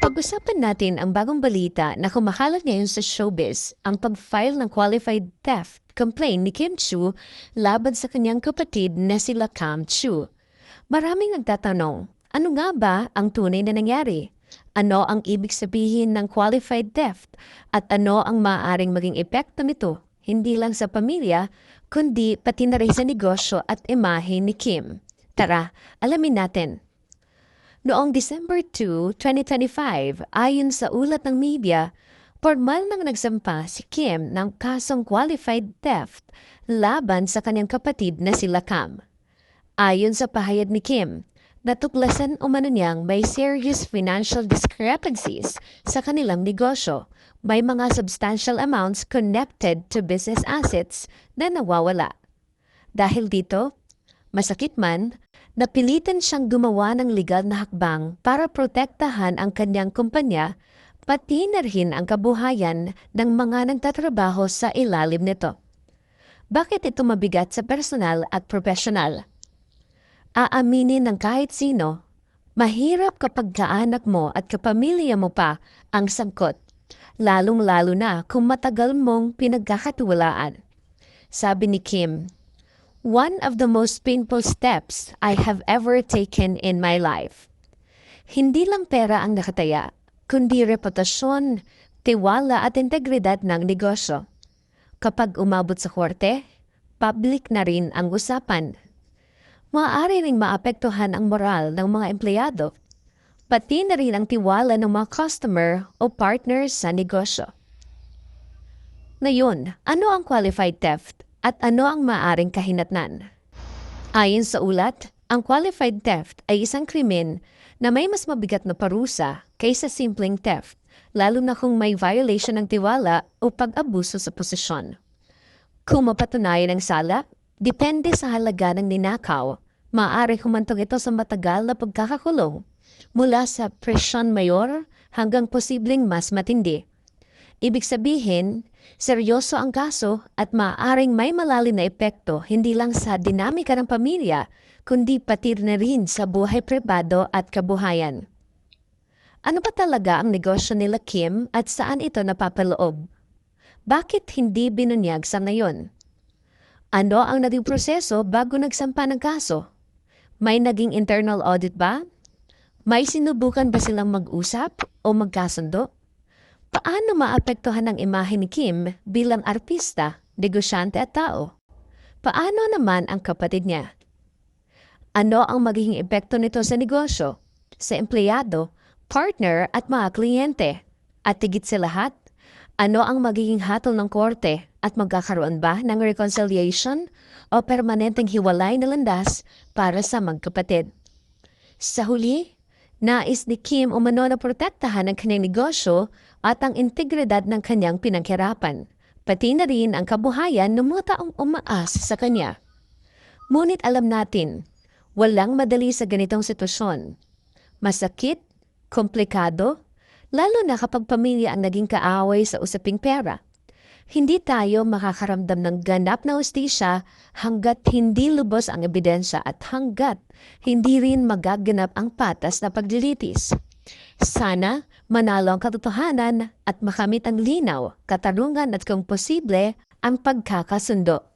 Pag-usapan natin ang bagong balita na kumakalat ngayon sa showbiz, ang pag-file ng qualified theft complaint ni Kim Chu laban sa kanyang kapatid na sila Cam Chu. Maraming nagtatanong, ano nga ba ang tunay na nangyari? Ano ang ibig sabihin ng qualified theft? At ano ang maaaring maging epekto nito? Hindi lang sa pamilya, kundi pati na rin sa negosyo at imahe ni Kim. Tara, alamin natin. Noong December 2, 2025, ayon sa ulat ng media, formal nang nagsampa si Kim ng kasong qualified theft laban sa kanyang kapatid na sila Cam. Ayon sa pahayag ni Kim, natuklasan umano niyang may serious financial discrepancies sa kanilang negosyo. May mga substantial amounts connected to business assets na nawawala. Dahil dito, masakit man, napilitan siyang gumawa ng legal na hakbang para protektahan ang kanyang kumpanya pati na ang kabuhayan ng mga nagtatrabaho sa ilalim nito. Bakit ito mabigat sa personal at profesional? Aaminin ng kahit sino, mahirap kapag kaanak mo at kapamilya mo pa ang sangkot, lalong-lalo na kung matagal mong pinagkakatiwalaan. Sabi ni Kim, One of the most painful steps I have ever taken in my life. Hindi lang pera ang nakataya, kundi reputasyon, tiwala at integridad ng negosyo. Kapag umabot sa korte, public na rin ang usapan. Maaari ring maapektuhan ang moral ng mga empleyado, pati na rin ang tiwala ng mga customer o partners sa negosyo. Ngayon, ano ang qualified theft at ano ang maaring kahinatnan? Ayon sa ulat, ang qualified theft ay isang krimen na may mas mabigat na parusa kaysa simpleng theft, lalo na kung may violation ng tiwala o pag-abuso sa posisyon. Kung mapatunayan ang sala, depende sa halaga ng ninakaw, maaari humantong ito sa matagal na pagkakakulong mula sa presyon mayor hanggang posibleng mas matindi. Ibig sabihin, seryoso ang kaso at maaaring may malalim na epekto hindi lang sa dinamika ng pamilya, kundi pati na rin sa buhay pribado at kabuhayan. Ano ba talaga ang negosyo nila Kim at saan ito napapaloob? Bakit hindi binunyag sa ngayon? Ano ang naging proseso bago nagsampa ng kaso? May naging internal audit ba? May sinubukan ba silang mag-usap o magkasundo? Paano maapektuhan ang imahe ni Kim bilang artista, negosyante at tao? Paano naman ang kapatid niya? Ano ang magiging epekto nito sa negosyo, sa empleyado, partner at mga kliyente? At tigit sa lahat, ano ang magiging hatol ng korte at magkakaroon ba ng reconciliation o permanenteng hiwalay na landas para sa magkapatid? Sa huli, nais ni Kim umano na protektahan ang kanyang negosyo at ang integridad ng kanyang pinanghirapan, pati na rin ang kabuhayan ng mga taong umaas sa kanya. Ngunit alam natin, walang madali sa ganitong sitwasyon. Masakit, komplikado, lalo na kapag pamilya ang naging kaaway sa usaping pera. Hindi tayo makakaramdam ng ganap na ustisya hanggat hindi lubos ang ebidensya at hanggat hindi rin magaganap ang patas na paglilitis. Sana manalo ang katotohanan at makamit ang linaw, katarungan at kung posible, ang pagkakasundo.